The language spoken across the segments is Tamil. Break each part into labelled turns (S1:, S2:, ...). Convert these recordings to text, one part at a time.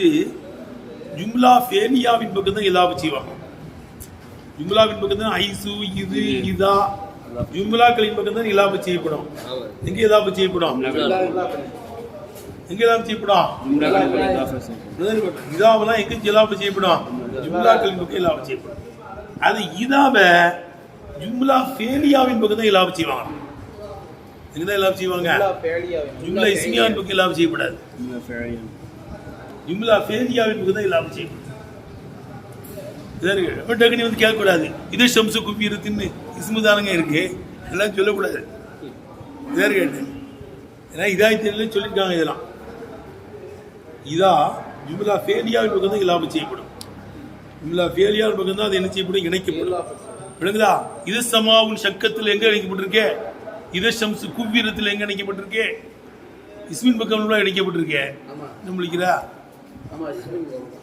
S1: வந்து ஜும்லா ஃபேலியாவின் பக்கம் தான் இலாப செய்வாங்க. ஜும்லாவின் பக்கம் தான் ஐசு இது இதா. ஜும்லாக்களின் பக்கம் தான் இலாப செய்யப்படும் எங்க இலாப செய்யப்படும்? எங்க இலாப செய்யப்படும்? இதாவெல்லாம் எங்க இலாப செய்யப்படும்? ஜும்லாக்களின் பக்கம் இலாப செய்யப்படும். அது இதாவ ஜும்லா ஃபேலியாவின் பக்கம் தான் இலாப செய்வாங்க. எங்க தான் இலாப செய்வாங்க? ஜும்லா இஸ்மியாவின் பக்கம் இலாப செய்யப்படாது. ஜும்லா ஃபேலியாவின் பக்கம் தான் இலாப செய்யப்படும் சரி வந்து கேட்கக்கூடாது. இது ஷம்சு குப்பி இருக்குன்னு இஸ்முதானங்க இருக்கு. எல்லாம் சொல்லக்கூடாது. சரி கேட்டு ஏன்னா இதாயத்தில் சொல்லியிருக்காங்க இதெல்லாம். இதா ஜும்லா ஃபேலியாவின் பக்கம் தான் செய்யப்படும். ஜும்லா ஃபேலியாவின் பக்கம் தான் அது என்ன செய்யப்படும்? இணைக்கப்படும். விளங்குதா? இது சமாவின் சக்கத்தில் எங்க இணைக்கப்பட்டிருக்கே? இது ஷம்சு குவ்வீரத்தில் எங்க இணைக்கப்பட்டிருக்கே? இஸ்மின் பக்கம் இணைக்கப்பட்டிருக்கே. நம்மளுக்கிறா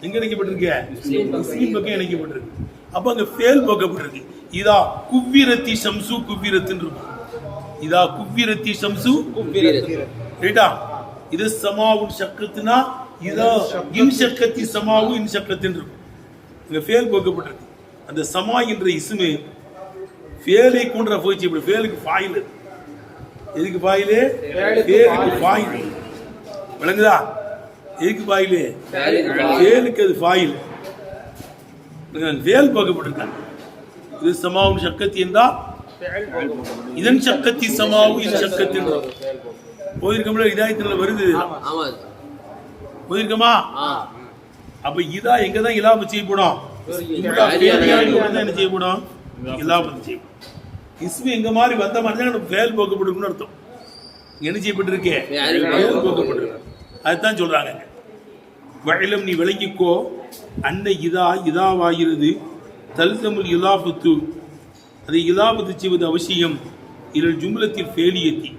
S1: எங்க இணைக்கப்பட்டிருக்க? இஸ்மின் பக்கம் இணைக்கப்பட்டிருக்கு. அப்ப அங்க ஃபேல் போக்கப்பட்டிருக்கு. இதா குவ்விரத்தி ஷம்சு குவ்விரத்துன்னு இருக்கும். இதா குவ்விரத்தி ஷம்சு ரைட்டா? இது சமாவுன் சக்கத்துனா இதா இன் சக்கத்தி சமாவு இன் சக்கத்துன்னு இருக்கும். இங்க ஃபேல் போக்கப்பட்டிருக்கு. அந்த சமா என்ற இஸ்மு ஃபேலை கொன்ற போச்சு இப்படி ஃபேலுக்கு ஃபாயில் எதுக்கு ஃபாயிலு ஃபேலுக்கு ஃபாயில் விளங்குதா? எதுக்கு ஃபாயிலு ஃபேலுக்கு அது ஃபாயில் வேல் போக்கப்பட்டிருக்காங்க இது சமாவும் சக்கத்தி என்றால் இதன் சக்கத்தி சமாவும் இது சக்கத்தி போயிருக்கோம்ல இதாயத்துல வருது. போயிருக்கோமா? அப்ப இதா எங்க தான் இலாபம் செய்யப்படும் என்ன செய்யப்படும் இலாபம் செய்யப்படும் இஸ்மி எங்க மாதிரி வந்த மாதிரி தான் ஃபேல் போக்கப்பட்டிருக்குன்னு அர்த்தம். என்ன செய்யப்பட்டிருக்கே? ஃபேல் போக்கப்பட்டிருக்கு அதுதான் சொல்றாங்க வயலம் நீ விளங்கிக்கோ. அன்னை இதா இதாவாகிறது. தல்சமுல் இலாபத்து. அதை இலாபத்து செய்வது அவசியம். இதில் ஜும்லத்தில் ஃபேலியத்தி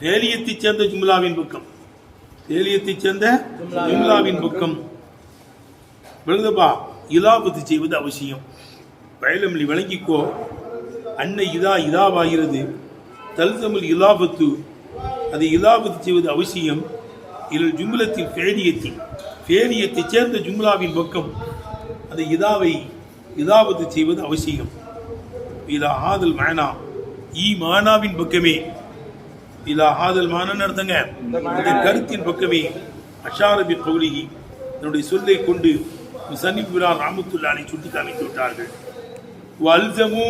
S1: ஃபேலியத்தை சேர்ந்த ஜும்லாவின் பக்கம். ஃபேலியத்தை சேர்ந்த ஜும்லாவின் பக்கம். விளங்குதப்பா இலாபத்து செய்வது அவசியம். வயலம் நீ விளங்கிக்கோ. அன்னை இதா இதாவாகிறது. தல்சமுல் இலாபத்து. அதை இலாபத்து செய்வது அவசியம். இதில் ஜும்லத்தில் ஃபேரியத்தி ஃபேரியத்தை சேர்ந்த ஜும்லாவின் பக்கம் அந்த இதாவை இதாவது செய்வது அவசியம். இதா ஆதல் மானா ஈ மானாவின் பக்கமே. இதா ஆதல் மானன்னு அர்த்தங்க. இந்த கருத்தின் பக்கமே. அஷாரபி பகுதி தன்னுடைய சொல்லை கொண்டு சன்னிபுரா ராமத்துல்லானை சுட்டி காமித்து விட்டார்கள். வல்சமு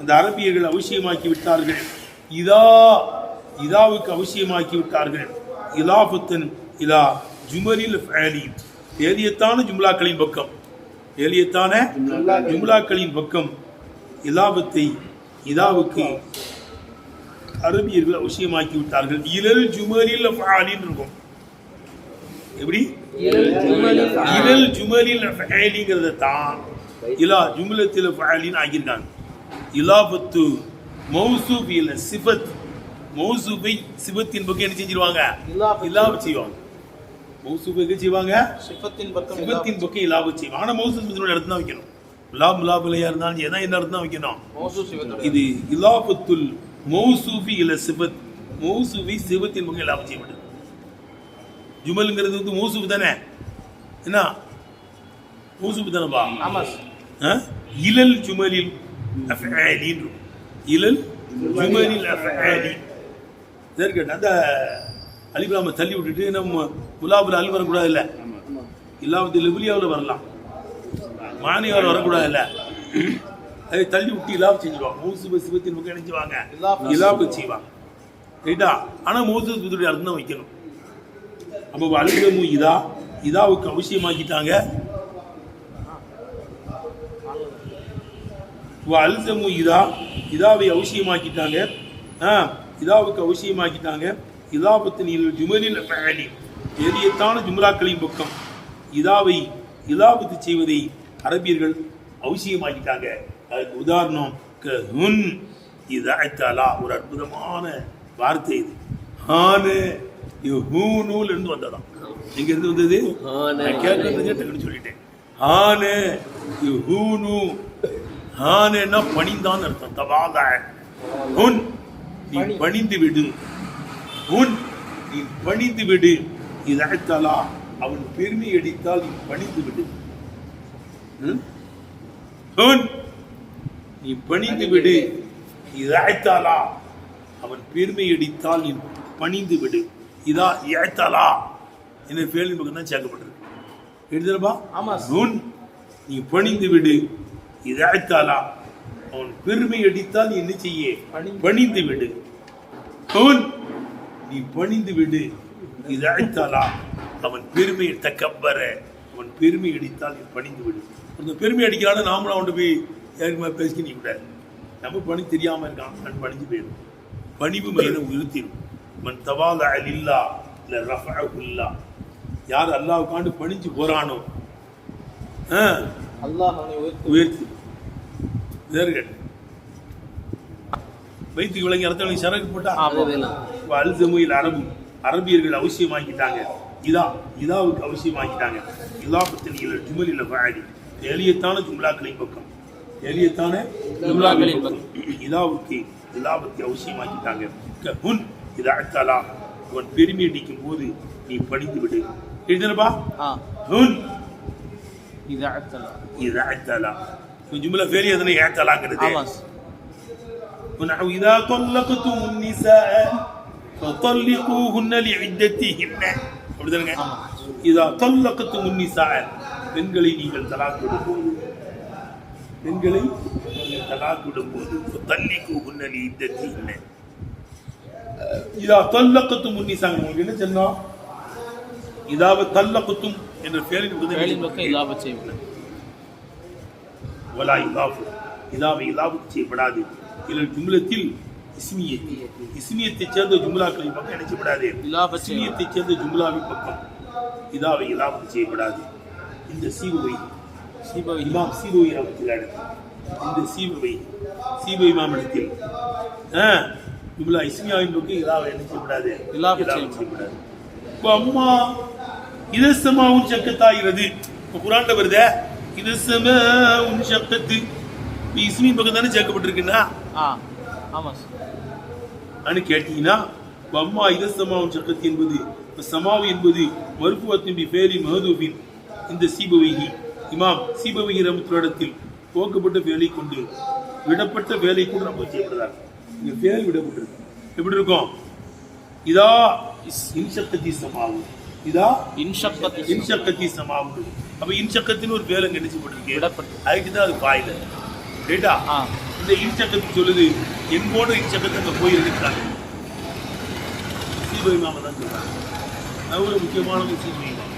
S1: அந்த அரபியர்கள் அவசியமாக்கி விட்டார்கள். இதா இதாவுக்கு அவசியமாக்கி விட்டார்கள். இலாபத்தன் இலா ஜுமரில் ஃபேலி ஏலியத்தான ஜும்லாக்களின் பக்கம். ஏலியத்தான ஜும்லாக்களின் பக்கம். இலாபத்தை இதாவுக்கு அரபியர்கள் அவசியமாக்கி விட்டார்கள் இலல் ஜுமரில் ஃபேலின்னு இருக்கும். எப்படி? இலல் ஜுமரில் ஃபேலிங்கிறத தான் இலா ஜும்லத்தில் ஃபேலின்னு ஆகியிருக்காங்க இலாபத்து மௌசூப் இல்ல சிபத் மௌசூபை சிபத்தின் பக்கம் என்ன செஞ்சிருவாங்க? இலாப செய்வாங்க. மௌசூப் எங்க செய்வாங்க?
S2: சிஃபத்தின் பக்கம்
S1: சிபத்தின் பக்கம் இலாப செய்வாங்க. ஆனா மௌசூப் இடத்துல தான் வைக்கணும். லாப் லாபிலையா இருந்தாலும் எதா என்ன இடத்துல தான் வைக்கணும் இது இலாபத்துல் மௌசூபி இல்ல சிபத். மௌசூபி சிபத்தின் பக்கம் இலாப செய்யப்படுது ஜுமலுங்கிறது வந்து மௌசூப் தானே? என்ன? மௌசூப் தானேப்பா?
S2: ஆமா?
S1: இலல் ஜுமலில் அஃஆலின். இலல் ஜுமலில் அஃஆலி சரி கேட்ட அந்த அலிபிராம தள்ளி விட்டுட்டு நம்ம முலாபுல அல் வரக்கூடாது இல்ல. இல்லாமத்து லிபிலியாவில் வரலாம். மானியாவில் வரக்கூடாது இல்ல. அதை தள்ளி விட்டு இலாப் செஞ்சுருவாங்க. மூசு சிவத்தின் பக்கம் நினைச்சுவாங்க
S2: இலாப்.
S1: செய்வாங்க. ரைட்டா? ஆனா மூசு சிவத்துடைய அர்த்தம் தான் வைக்கணும். அப்போ அலிபிரமு இதா? இதாவுக்கு அவசியமாக்கிட்டாங்க அல்சமு இதா? இதாவை அவசியமாக்கிட்டாங்க ஆ? இதாவுக்கு அவசியமாக்கிட்டாங்க இதாபத்தினில் ஜுமலில் ஃபஅலி. எளியத்தான ஜும்லாக்களின் பக்கம். இதாவை இலாபத்து செய்வதை அரபியர்கள் அவசியமாக்கிட்டாங்க அதுக்கு உதாரணம் ஹுன் இதாய்த்தாலா ஒரு அற்புதமான வார்த்தை இது. ஹானு ஹூனூல் இருந்து வந்ததாம். எங்க இருந்து வந்தது நான் கேட்கறது டக்குன்னு சொல்லிட்டேன். ஹானு ஹூனு ஹானேன்னா பணிந்தான் அர்த்தம். தவாத. உன் நீ பணிந்து விடு. உன் நீ பணிந்து விடு. இதழத்தலா அவன் பெருமை அடித்தால் நீ பணிந்து விடு. நீ பணிந்து விடு. இதாய்த்தாலா அவன் பெருமை அடித்தால் நீ பணிந்து விடு. இதா இழைத்தாலா என்ன பேலின் பக்கம் தான் சேர்க்கப்பட்டிருக்கு. எழுதுறப்பா
S2: ஆமா.
S1: நுண் நீ பணிந்து விடு. இதாய்த்தாலா அவன் பெருமை அடித்தால் நீ என்ன செய்ய?
S2: பணிந்து
S1: விடு. ஹுன், நீ பணிந்து விடு. இதாய்த்தாலா அவன் பெருமையை தக்கப்பற அவன் பெருமை அடித்தால் நீ பணிந்து விடு. அந்த பெருமை அடிக்கிறான்னு நாமளும் அவன்கிட்ட போய் யாருக்குமா பேசிக்க நீ கூடாது. நம்ம பணி தெரியாம இருக்கான். நான் பணிஞ்சு போயிடும். பணிவு மேல உறுத்திடும் மன் தவாத அலில்லா இல்ல ரஃபஅஹுல்லா யார் அல்லாஹ்வுக்காண்டு பணிஞ்சு போறானோ
S2: அவனை உயர்த்தி
S1: வைத்துக்கு விளங்கி அர்த்தம் சரக்கு போட்டா இப்ப அல்சமுயில் அரபு அரபியர்கள் அவசியமாக்கிட்டாங்க. இதா இதாவுக்கு அவசியமாக்கிட்டாங்க. இலாபத்தில் இல்ல ஜுமலில் வாடி எளியத்தான ஜும்லாக்களின் பக்கம். எளியத்தான ஜும்லாக்களின் பக்கம். இதாவுக்கு இலாபத்தை அவசியமாக்கிட்டாங்க. ஹுன் இதா அத்தலா. அவன் பெருமை அடிக்கும் போது நீ பணிந்து விடு. எழுதுனப்பா ஹுன்
S2: இது அத்தலா.
S1: இதா அத்தலா. ஜும்லா ஃபேலி அதனை ஏத்தலாங்கிறது? ونحو إذا طلقتم النساء فطلقوهن لعدتهن அப்படிதானுங்க
S2: ஆமா.
S1: இதா طلقتم النساء பெண்களை நீங்கள் தலாக் விடும்போது பெண்களை நீங்கள் தலாக் விடும்போது فطلقوهن لعدتهن இதா طلقتم النساء உங்களுக்கு என்ன சொன்னோம் இதாவ طلقتم என்ற பெயரில்
S2: வேலின் பக்கம் இலாப செய்யப்படும்
S1: வலா இலாஃபு இதாவை இலாபு செய்யப்படாது இதில் ஜும்லத்தில் இஸ்மியத்தி இஸ்மியத்தை சேர்ந்த ஜும்லாக்களின் பக்கம் நினைக்கப்படாது
S2: இலாப
S1: இஸ்மியத்தை சேர்ந்த ஜும்லாவின் பக்கம் இதாவை இலாபு செய்யப்படாது. இந்த சீபுவை
S2: சீபவி.
S1: இமாம் சீபுவை இடத்தில் இந்த சீபுவை சீபு இமாம் இடத்தில் ஜும்லா இஸ்மியாவின் பக்கம் இதாவை என்ன செய்யப்படாது
S2: இலாபு
S1: இலாபு செய்யப்படாது. இப்போ அம்மா இதசமாவும் சக்கத்தாகிறது. இப்போ குரான்ல வருதே இதசமாவும் சக்கத்து. இப்போ இஸ்மியின் பக்கம் தானே சேர்க்கப்பட்டிருக்குன்னா?
S2: ஆ ஆமா
S1: அனு கேட்டீங்கன்னா இப்போ அம்மா இதசமாவும் சக்கத்து என்பது சமாவு என்பது மருத்துவத்தின் பி ஃபேலி மஹதூபின் இந்த சீபவைகி. இமாம் சீபவைகி ரமத்துடத்தில் போக்கப்பட்ட வேலை கொண்டு விடப்பட்ட வேலை கூட நம்ம செய்யப்படுறாங்க இங்க பேர் விடப்பட்டிருக்கு. எப்படி இருக்கும் இதா இன்சக்கத்தி சமாவு. இதா
S2: இன்ஷக்கத்
S1: இன்சக்கத்தி சமாவு. அப்ப இன்சக்கத்தின்னு ஒரு பேர் அங்க நினைச்சுப்பட்டிருக்கு
S2: விடப்பட்டு.
S1: அதுக்கு தான் அது பாயில ரைட்டா
S2: ஆ.
S1: இந்த இன்சக்கத்து சொல்லுது. என்போட இன்சக்கத்து அங்க போய் இருக்கிறாங்க சீபை மாமா தான் சொல்றாங்க அது ஒரு முக்கியமான சீபை மாமா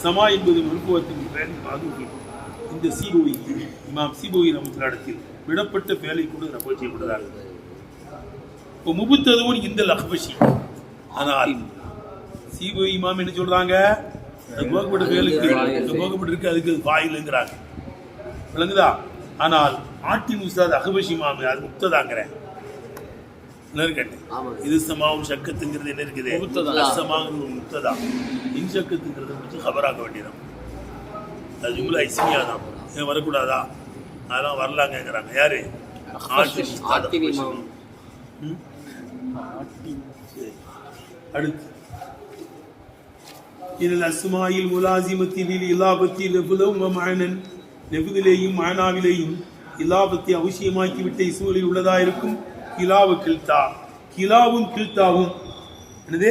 S1: சமா என்பது மருத்துவத்தின் பேர் பாதுகி இந்த சீபோய் இமாம் சீபோய் நமக்கு இடத்தில் விடப்பட்ட வேலை கூட நம்ம செய்யப்படுறாங்க இப்போ முபுத்ததுவும் இந்த லஹ்பஷி. ஆனால் சீபு இமாம் என்ன சொல்றாங்க? போகப்பட்ட வேலுக்கு அது போகப்பட்டு இருக்கு அதுக்கு அது வாயிலுங்கிறாங்க. விளங்குதா? ஆனால் ஆட்டின் உஸ்தாத் அகபஷி இமாம் அது முக்ததாங்கிறேன் இது சமாவும் சக்கத்துங்கிறது என்ன இருக்குது?
S2: முக்ததா.
S1: சமாங்கிறது ஒரு முக்ததா. இன் சக்கத்துங்கிறது கொஞ்சம் கபராக்க வேண்டியது அது ஜும்லா இஸ்மியா தான். ஏன் வரக்கூடாதா? அதெல்லாம் வரலாங்கங்கிறாங்க. யாரு. அடுத்து. இதில் அஸ்மாயில் முலாசிமத்தில் இலாபத்தில் நெபுதம் மானன் நெபுதிலேயும் மானாவிலேயும் இலாபத்தை அவசியமாக்கி விட்ட இசுவலில் உள்ளதா இருக்கும் கிலாவு கில்தா. கிலாவும் கில்தாவும். என்னது?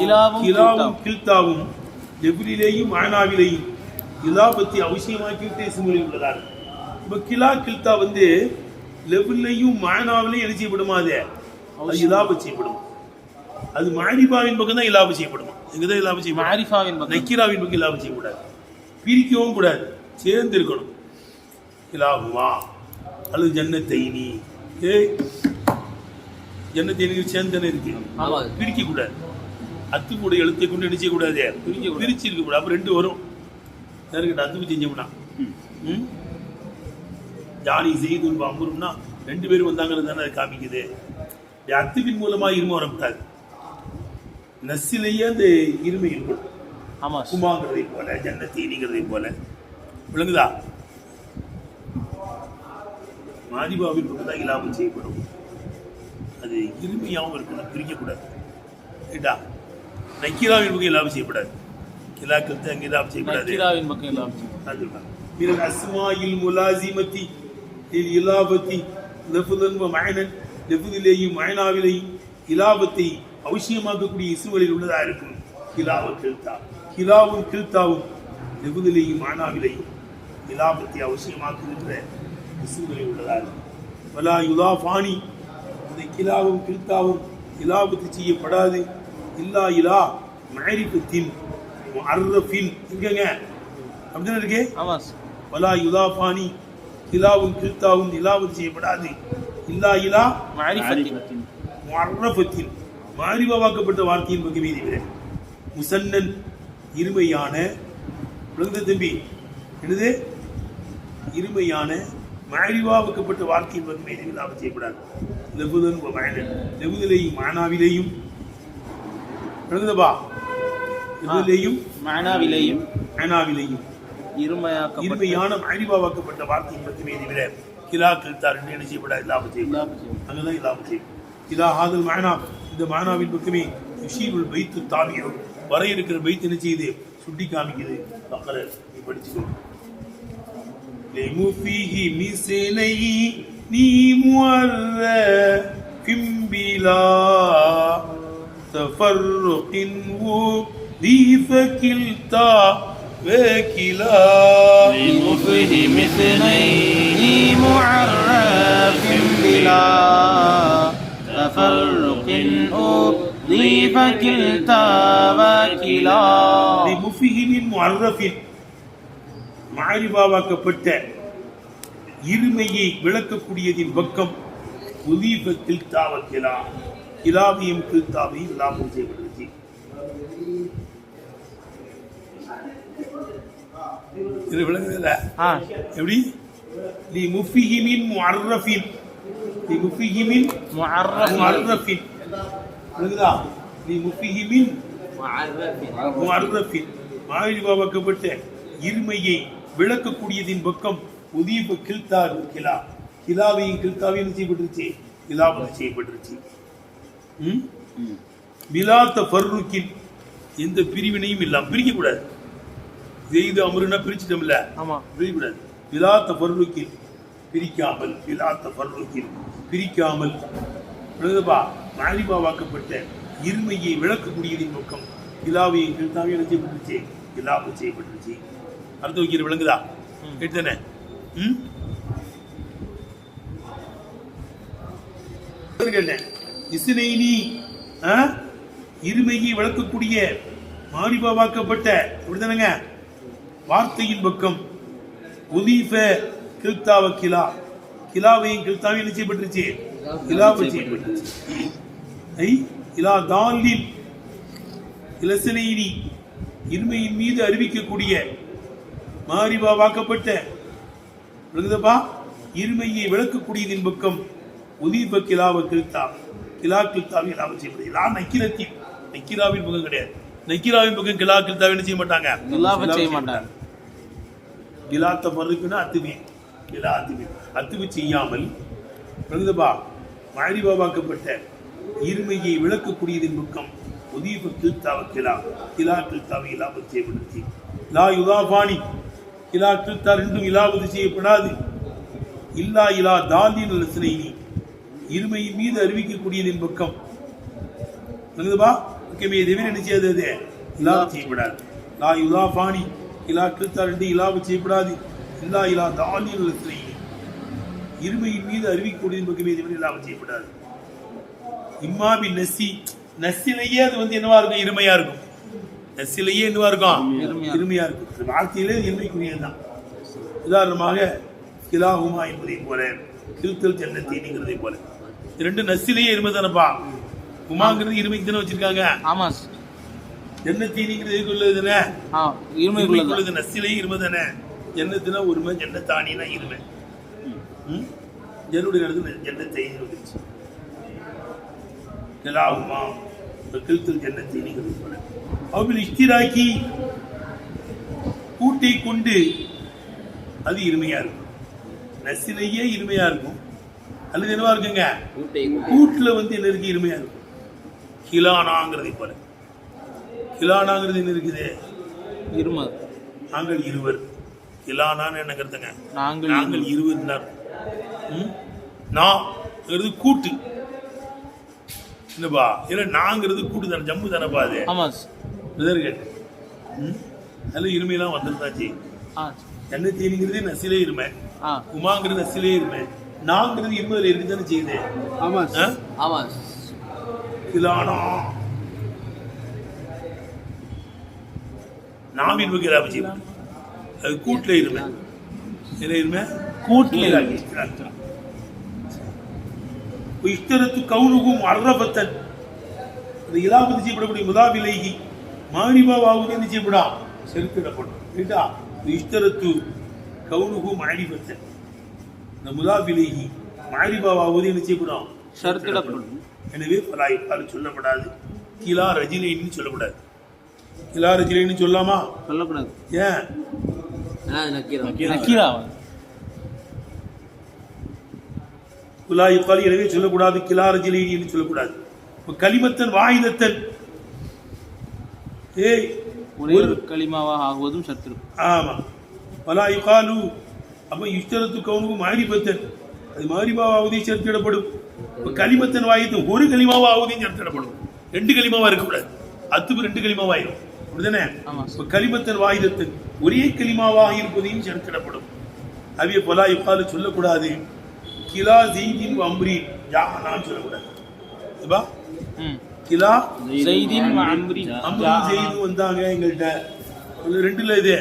S2: கிலாவும்
S1: கில்தாவும். நெபுலிலேயும் மானாவிலேயும் இலாபத்தை அவசியமாக்கி விட்ட இசுவலில் உள்ளதா இருக்கும் இப்போ கிலா கில்தா வந்து லெபுல்லையும் மானாவிலையும் என்ன செய்யப்படுமா அது? அது இலாப செய்யப்படுமா. அது மாரிபாவின் பக்கம் தான் இலாப செய்யப்படுமா? எங்கதான் இலாப செய்யப்படும்?
S2: மாரிஃபாவின் பக்கம்.
S1: நக்கீராவின் பக்கம் இலாப செய்யக்கூடாது. பிரிக்கவும் கூடாது. சேர்ந்து இருக்கணும். இலாபுமா அல்லது ஜன்னத்தைனி ஏய் ஜன்னத்தைனி சேர்ந்தன இருக்கு. பிரிக்க கூடாது அத்து கூட எழுத்தை கொண்டு நினைச்ச கூடாது
S2: பிரிக்க.
S1: பிரிச்சு இருக்க கூடாது அப்ப ரெண்டு வரும். யாருக்கிட்ட அத்துப்பு செஞ்சோம்னா. ம்? ஜானி செய்துன் அம்புரும்னா ரெண்டு பேரும் வந்தாங்கன்னு தானே அது காமிக்குது. அத்துவின் மூலமா இருமை வரக்கூடாது நசிலேயே அந்த இருமை இருக்கும்.
S2: ஆமா.
S1: குமாங்கிறதை போல ஜன்னத்தீனிங்கிறதை போல. விளங்குதா? மாதிபாவில் இருக்கிறதா இல்லாமல் செய்யப்படும். அது இருமையாகவும் இருக்கணும் பிரிக்கக்கூடாது. ரைட்டா நக்கீராவின் மக்கள் இல்லாமல் செய்யப்படாது. கிலாக்கள் அங்கே இல்லாமல் செய்யப்படாது.
S2: நக்கீராவின் மக்கள் இல்லாமல்
S1: செய்யப்படாது. பிறகு அஸ்மாயில் முலாசிமத்தி இலாபத்தி லஃபுதன் மயனன் லெஃபுதிலேயும் மயனாவிலேயும் இலாபத்தை அவசியமாக்கக்கூடிய இசுவலில் உள்ளதாக இருக்கும்? கிலாவு கிழ்த்தா கிலாவும் கிழ்த்தாவும் லெஃபுதிலேயும் மயனாவிலேயும் இலாபத்தை அவசியமாக்குகின்ற இசுகளில் உள்ளதா இருக்கும் வலா யுலாஃபானி. இந்த கிலாவும் கில்தாவும் இலாபத்து செய்யப்படாது. இல்லா இலா மரிபத்தின் அர்ரஃபின் எங்கங்க? அப்படிதானே இருக்கே?
S2: ஆமாம்
S1: வலா யுலாஃபானி கிலாவும் கில்தாவும் இலாபத்து செய்யப்படாது. இல்லா இலா
S2: மாரிஃபத்தின்
S1: முஅர்ரஃபத்தின். மாறிவாக்கப்பட்ட வார்த்தையின் பக்கமே தவிர முசன்னன் இருமையான. விளங்குதா தம்பி. என்னது? இருமையான வார்த்தையின் பக்கமே தவிர லாபம் செய்யப்படாது. லெபுதன் மயனன் லெபுதிலேயும் மானாவிலேயும். விளங்குதப்பா லெபுதிலேயும்
S2: மானாவிலேயும்
S1: மானாவிலேயும்.
S2: இருமையாக்கப்பட்ட
S1: இருமையான மாறிவாக்கப்பட்ட வார்த்தையின் பக்கமே தவிர கிலாக்கள் தார் என்ன செய்யப்படாது?
S2: இல்லாமல் செய்யும்.
S1: அங்கதான் இல்லாமல் செய்யும். இதா ஹாதல் மானா. இந்த மானாவின் பக்கமே யுஷீருல் பைத்து தாவியோ வர இருக்கிற பைத் என்ன செய்யுது? சுட்டி காமிக்குது. அக்கறை நீ படிச்சுக்கோ. لم فيه مثلين كم بلا تفرق وضيف كلتا وكلا.
S2: لم فيه مثلين معرف بلا تفرق أضيف كلتا وكلا.
S1: يظلم فيه من معرف மாரிபாவாக்கப்பட்ட இருமையை விளக்கக்கூடியதின் பக்கம் உதீபத்தில் தாவத்திலா இலாவியும் கிருத்தாவையும் லாபம் செய்வதற்கு இது
S2: விளங்குதல
S1: எப்படி? தி முஃபிஹிமின் முஅர்ரஃபின். தி முஃபிஹிமின் முஅர்ரஃபின். விளங்குதா? தி முஃபிஹிமின் முஅர்ரஃபின். மாவிலி பாபாக்கப்பட்ட இருமையை விளக்கக்கூடியதின் பக்கம் உதீப கில்தார் கிலா. கிலாவையும் கில்தாவையும் செய்யப்பட்டுருச்சு? கிலாபம் செய்யப்பட்டுருச்சு. ம்? பிலாத்த ஃபர்ருக்கின் எந்த பிரிவினையும் இல்லாம பிரிக்கக்கூடாது. செய்து அமருன்னா பிரிச்சிட்டோம்ல?
S2: ஆமா.
S1: பிரிக்கக்கூடாது. பிலாத்த ஃபர்ருக்கின் பிரிக்காமல் பிலாத்த ஃபர்ருக்கின் பிரிக்காமல். விளங்குதுப்பா மாரிபாவாக்கப்பட்ட இருமையை விளக்கக்கூடியதின் பக்கம் கிலாவையும் கில்தாவையும் செய்யப்பட்டுருச்சு? கிலாபு செய்யப்பட்டுருச்சு. அர்த்தம் வைக்கிற விளங்குதா. கேட்டுதானே ம்? கேட்டேன். இசுனைனி ஆ? இருமையை விளக்கக்கூடிய மாரிபாவாக்கப்பட்ட இப்படிதானங்க வார்த்தையின் பக்கம். உதீஃப கில்தாவ கிலா கிலாவையும் கில்தாவையும் என்ன செய்யப்பட்டுருச்சு? செய்யப்பட்டுருச்சு. ஐ இலா தாலில் இலசனைனி இருமையின் மீது அறிவிக்கக்கூடிய மாரிபாவாக்கப்பட்ட விளங்குதப்பா இருமையை விளக்கக்கூடியதின் பக்கம். உதீப கிலாவ கிருத்தா கிலா கிருத்தாவை இலாபம் செய்யப்படுது இதா நக்கிரத்தி நக்கிராவின் பக்கம் கிடையாது. நக்கிராவின் பக்கம் கிலா கிருத்தாவை என்ன செய்ய மாட்டாங்க?
S2: செய்ய மாட்டாங்க.
S1: கிலாத்த மறுக்குன்னா அத்துவி கிலா அத்துவி அத்துவி செய்யாமல். விளங்குதப்பா மாரிபாவாக்கப்பட்ட இருமையை விளக்கக்கூடியதின் பக்கம். உதீப கிருத்தாவ கிலா. கிலா கிருத்தாவை இலாபம் செய்யப்படுது லா யுதாபானி இலா கிருத்தா இலாவது செய்யப்படாது. இல்லா இலா தாலின் லசனைனி இருமையின் மீது அறிவிக்கக்கூடியதின் பக்கம். நல்லதுபா முக்கியமே தவிர என்ன செய்யாது அது? இலாபம் செய்யப்படாது. லா யுதாபானி இலா கிருத்தா ரெண்டு இலாபம் செய்யப்படாது. இல்லா இலா தாலின் லசனைனி இருமையின் மீது அறிவிக்கக்கூடியதின் பக்கமே தவிர இலாவு செய்யப்படாது. இம்மாபி நசி நசிலேயே அது வந்து என்னவா இருக்கும்? இருமையா இருக்கும். நசிலேயே என்னவா இருக்கும்.
S2: இருமையா
S1: இருக்கும் வார்த்தையிலே இருமைக்குரியதுதான் உதாரணமாக கிலாஹுமா என்பதை போல கிருத்தல் ஜன்னத்தீனிங்கிறதை போல. ரெண்டு நசிலேயே இருமை தானப்பா? உமாங்கிறது இருமைக்கு தானே வச்சிருக்காங்க.
S2: ஆமா.
S1: ஜன்னத்தீனிங்கிறது உள்ளது தானே?
S2: இருமைக்குள்ளது
S1: நசிலேயே இருமை தானே? ஜன்னத்துனா ஒருமை ஜன்னத்தானினா இருமை. ம்? ஜன்னுடைய இடத்துல ஜன்னத்தை வந்துருச்சு கிலாஹுமா கிருத்தல் ஜன்னத்தீனிங்கிறது போல. அவர்கள் இஷ்டிராக்கி கூட்டை கொண்டு அது இருமையா இருக்கும். நசிலேயே இருமையா இருக்கும். அல்லது என்னவா இருக்குங்க? கூட்டுல வந்து என்ன இருக்கு? இருமையா இருக்கும். கிலானாங்கிறதை போல. கிலானாங்கிறது என்ன இருக்குது?
S2: இரும
S1: நாங்கள் இருவர். கிலானான்னு என்னங்கிறதுங்க
S2: நாங்கள்
S1: நாங்கள் இருவர். நாங்கிறது கூட்டு. என்னப்பா? இல்ல நாங்கிறது கூட்டு தானே ஜம்மு தானேப்பா அது
S2: ஆமா
S1: விதர்கள் ம்? அதில் இருமையெல்லாம் வந்துருந்தாச்சு.
S2: ஆ.
S1: என்ன தீனிங்கிறது நசிலே இருமை. உமாங்கிறது நசிலே இருமை. நாங்கிறது இருமதில் இருக்குதானே செய்யுது.
S3: ஆமா.
S1: ஆ?
S2: ஆமா.
S1: கிலானா நாம் இருமைக்கு செய்யும். அது கூட்டில் இருமை. என்ன இருமை?
S2: கூட்டில்
S1: இஷ்டரத்து கவுனுகும் அர்ரபத்தன். இந்த இலாபத்து செய்யப்படக்கூடிய முதாபிலேகி மாரிபாவாவுக்கு என்ன செய்யப்படா? செலுத்திடப்படும். ரைட்டா இஷ்டரத்து கவுனுகும் மாரிபத்தன் இந்த முதாபிலேகி மாரிபாவாவது என்ன செய்யப்படும்
S2: ஷர்த்திடப்படும்
S1: எனவே பலாய்ப்பால் சொல்லப்படாது. கிலா ரஜினின்னு சொல்லக்கூடாது கிலா ரஜினின்னு சொல்லாமா?
S2: சொல்லக்கூடாது
S1: ஏன்?
S2: நக்கீரா.
S1: குலா யுக்கால் எனவே சொல்லக்கூடாது. கிலா ரஜினின்னு சொல்லக்கூடாது. இப்ப கலிமத்தன் வாயுதத்தன்
S2: ஒரே ஒரு களிமாவாக ஆகுவதும் சத்துரு
S1: ஆமா. பலா யுகாலு அப்ப இஷ்டரத்து கவுனுக்கு மாரிபத்தன் அது மாரிபாவாவதி சேர்த்திடப்படும் இப்ப கலிமத்தன் வாயுதன் ஒரு கலிமாவாவதையும் சேர்த்திடப்படும் ரெண்டு கலிமாவா இருக்கக்கூடாது. அத்துக்கு ரெண்டு கலிமாவாயிரும் அப்படிதானே. இப்ப கலிமத்தன் வாயுதத்தன் ஒரே கலிமாவாக இருப்பதையும் சேர்த்திடப்படும் அவிய பலா யுகாலு சொல்லக்கூடாது. கிலா ஜெய்தின் அம்ரி யானான்னு சொல்லக்கூடாது.
S2: ம்.
S1: கிலா
S2: ஜெய்தின்
S1: ஜெயிது வந்தாங்க எங்கள்கிட்ட ரெண்டுல இது.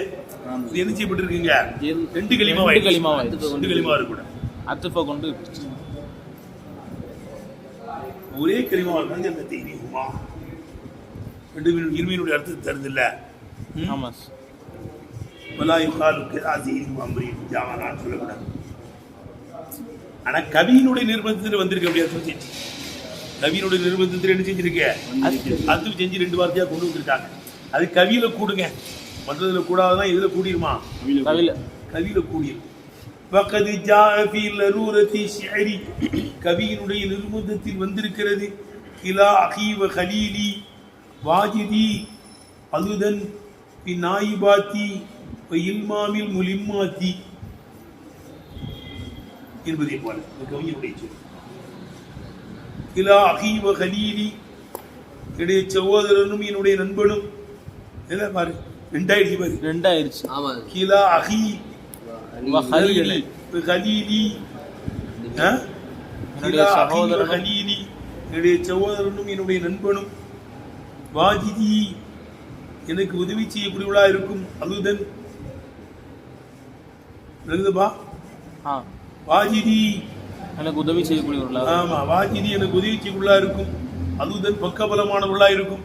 S1: இது என்ன செய்யப்பட்டிருக்கீங்க? ரெண்டு களிமா
S2: ரெண்டு கலிமாவாயிடுச்சு.
S1: ரெண்டு களிமா இருக்கக்கூடாது
S2: அத்துப்பை கொண்டு
S1: ஒரே களிமா இருந்தாங்க அந்த தேவி உமா ரெண்டு மீன் இருமீனுடைய அர்த்தத்தை தருதில்ல
S2: ஆமா
S1: வலாயு காலுக்கு ஆசையின் அம்ரி ஜாமானான்னு சொல்லக்கூடாது. ஆனா கவியினுடைய நிர்பந்தத்தில் வந்திருக்கு அப்படியே கவியினுடைய நிர்பந்தத்தில் என்ன செஞ்சிருக்க? அது செஞ்சு ரெண்டு வார்த்தையா கொண்டு வந்திருக்காங்க. அது கவியில கூடுங்க. மற்றதுல கூடாதான் இதுல கூடிருமா?
S2: கவில
S1: கவியில. கூடியிருக்கும் வகது ஜாஃபி லரூரத்தி ஷிஅரி. கவியினுடைய நிர்பந்தத்தில் வந்திருக்கிறது. இலா அகீவ கலீலி. வாஜிதி அலுதன் பி நாயிபாத்தி. இல்மாமில் முலிம்மாத்தி. என்பதை போல இந்த கவியினுடைய சொல். இலா அகீவ கலீலி. என்னுடைய சகோதரனும் என்னுடைய நண்பனும் என்ன பாரு ரெண்டாயிடுச்சு பாரு.
S2: ரெண்டாயிருச்சு
S1: கிலா அகி.
S2: வஹலீலி.
S1: கலீலி ஆ?
S2: என்னுடைய
S1: கிலா கலீலி. என்னுடைய சகோதரனும் என்னுடைய நண்பனும். வாஜிதி எனக்கு உதவி செய்யக்கூடியவளா இருக்கும் அலுதன் எழுதுபா வாஜிதி.
S2: எனக்கு உதவி செய்யக்கூடியவர்களா
S1: ஆமா வாஜிதி எனக்கு உதவி செய்யக்கூடியவளா இருக்கும். அலுதன் பக்கபலமானவளா இருக்கும்.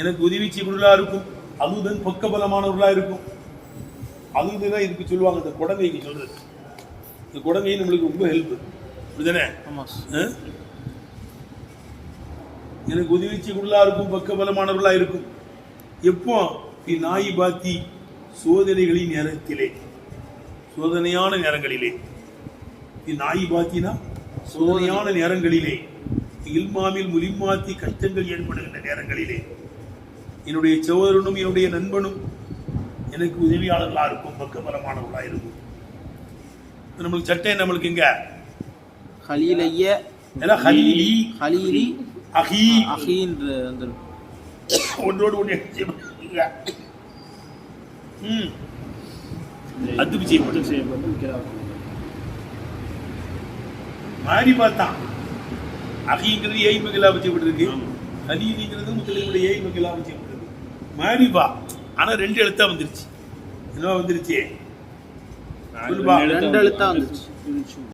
S1: எனக்கு உதவி செய்யக்கூடியவளா இருக்கும். அலுதன் பக்கபலமானவர்களா இருக்கும். அலுதுதான் இதுக்கு சொல்லுவாங்க இந்த குடங்கைக்கு சொல்றது. இந்த குடங்கை நம்மளுக்கு ரொம்ப ஹெல்ப் அப்படிதானே
S2: ஆமா
S1: ஆ? எனக்கு உதவி செய்யக்கூடியவளா இருக்கும் பக்கபலமானவர்களா இருக்கும். எப்போ? நாய் பாத்தி சோதனைகளின் நேரத்திலே. சோதனையான நேரங்களிலே. நாய் பாத்தினா சோதனையான நேரங்களிலே. இல்மாமில் முலிமாத்தி கஷ்டங்கள் ஏற்படுகின்ற நேரங்களிலே. என்னுடைய சகோதரனும் என்னுடைய நண்பனும் எனக்கு உதவியாளர்களா இருக்கும் பக்கபலமானவர்களா இருக்கும். நம்மளுக்கு சட்டை நம்மளுக்கு இங்க
S2: ஹலீலைய
S1: ஹலீலி.
S2: ஹலீலி.
S1: அஹி.
S2: அஹீன்ற வந்துரும்
S1: ஒன்றோடு ஒன்று. ம். அது செய்யப்படும் மாறி பார்த்தான் அகிங்கிறது ஏய் மகிழா வச்சுப்பட்டிருக்கு ஹலீலிங்கிறது முத்தலினுடைய ஏய் மகிழா வச்சுப்பட்டிருக்கு மாறிபா ஆனா ரெண்டு எழுத்தா வந்துருச்சு. என்ன வந்துருச்சு?
S2: ரெண்டு எழுத்தா வந்துச்சு.